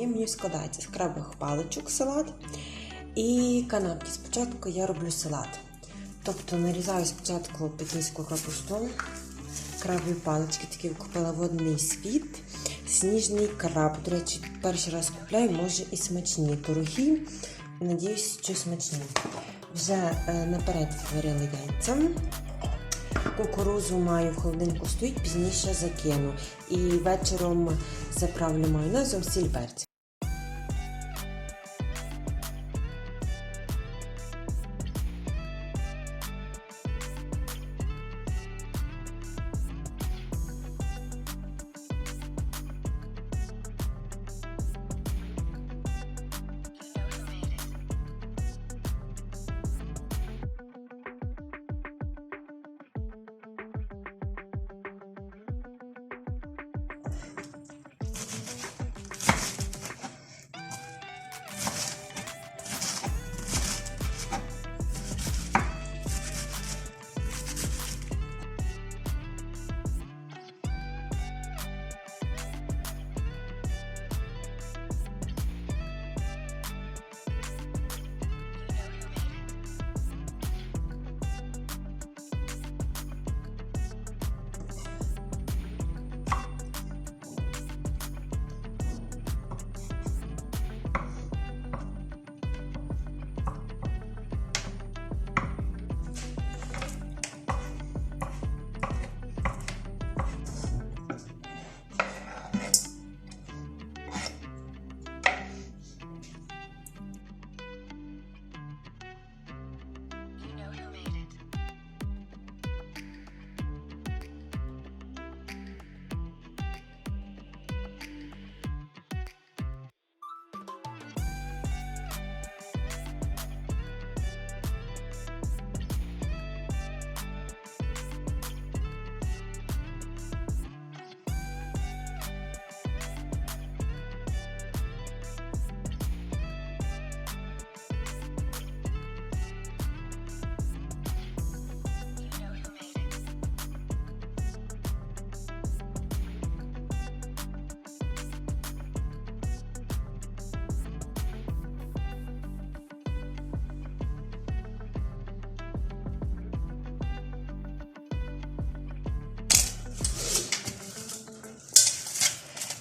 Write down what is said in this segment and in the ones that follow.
І мені складається з крабових паличок салат і канапки. Спочатку я роблю салат. Тобто нарізаю спочатку пекінську капусту, крабові палички, такі купила водний світ, сніжний краб. До речі, перший раз купляю, може і смачні. Дорогі, надіюсь, що смачні. Вже е, наперед зварили яйця. Кукурузу маю в холодильнику стоїть, пізніше закину. І вечором заправлю майонезом сіль перця.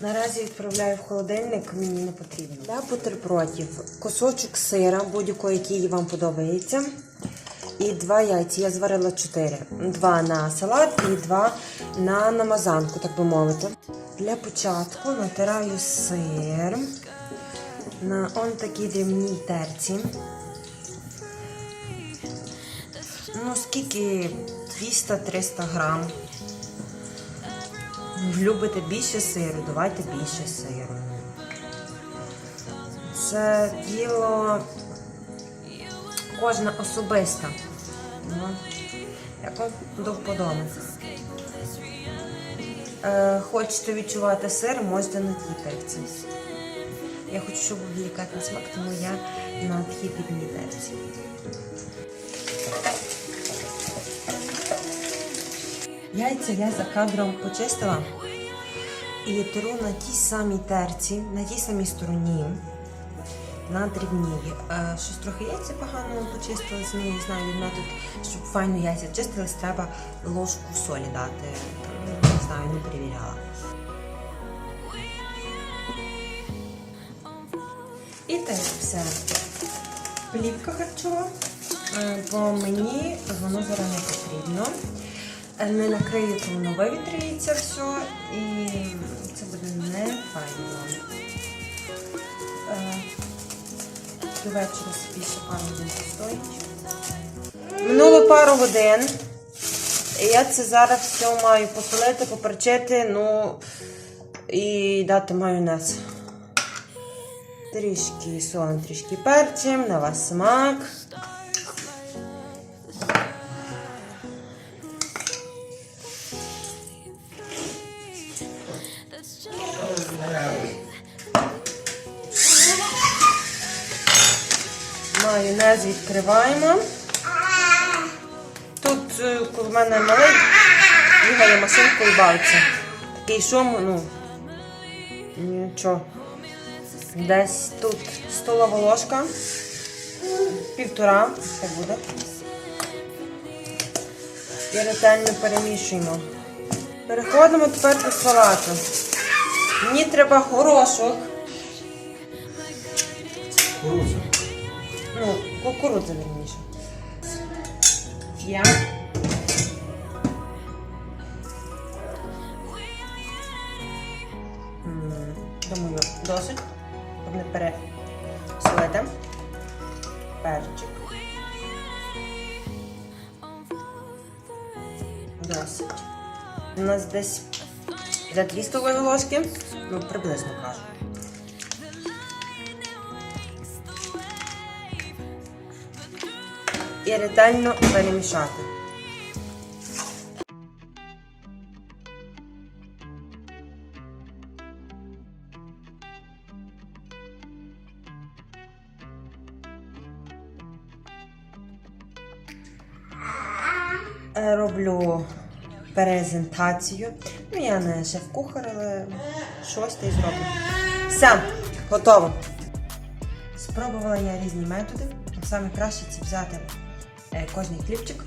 Наразі відправляю в холодильник, мені не потрібно. Для бутербродів кусочок сира, будь-якого, який вам подобається. І два яйця. Я зварила чотири. Два на салат і два на намазанку, так би мовити. Для початку натираю сир на он такій дрібній терці. Ну, скільки 200-300 грам. Любите більше сиру, давайте більше сиру. Це діло кожна особиста. Ну, як вам до вподоби. Е, хочете відчувати сир, можете на тій терці. Я хочу, щоб був делікатний смак, тому я на такій дрібній терці. Яйця я за кадром почистила і тру на тій самій терці, на тій самій стороні, на дрібній. Е, щось трохи яйця погано почистили, з не знаю метод, щоб файно яйця чистились, треба ложку солі дати. Не знаю, не перевіряла. І теж все. Плівка харчова, Е, бо мені воно зараз не потрібно. Не накрию, то воно вивітрюється все і це буде не файно. Е, До вечора собі ще пару годин. Минуло пару годин. І я це зараз все маю посолити, поперчити, ну і дати майонез. Трішки солим, трішки перчим, на вас смак. Майонез відкриваємо. Тут е, в мене малий бігає машинкою і бавиться. Такий шум, ну. Нічого. Десь тут столова ложка, півтора, це буде. І ретельно перемішуємо. Переходимо тепер до салату. Мені треба горошок. Кукурудза. Ну, кукурудза верніше. Я. Думаю, досить. Щоб не пересолити. Перчик. Досить. У нас десь для 2 столові ложки. Ну, приблизно кажу. І ретельно перемішати. Е, Роблю презентацію. Ну, я не шеф-кухар, але щось та зроблю. Все, готово. Спробувала я різні методи. Саме краще це взяти кожний хлібчик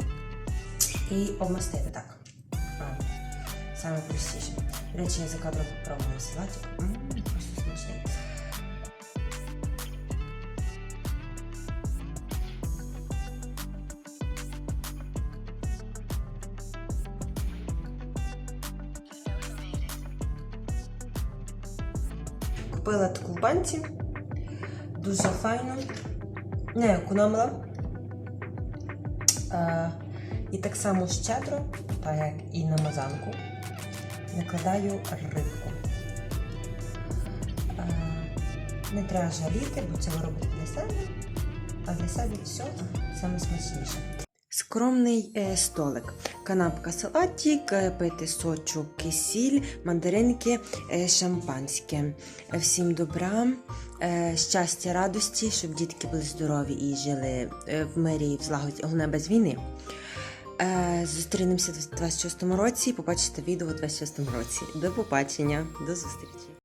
і обмастити так. Саме простіше. До речі, я за кадром попробувала салатик. Просто смачний. Купила таку банці. Дуже файно. Не економила. І так само щедро, так як і на мазанку, накладаю рибку. Не треба жаліти, бо це ви для себе, а для себе все саме смачніше. Скромний е, столик. Канапка салатик, е, пити сочок, кисіль, мандаринки, е, шампанське. Всім добра, щастя, радості, щоб дітки були здорові і жили в мирі і в злагоді, головне без війни. Зустрінемося в 26-му році побачите відео у 26-му році. До побачення, до зустрічі!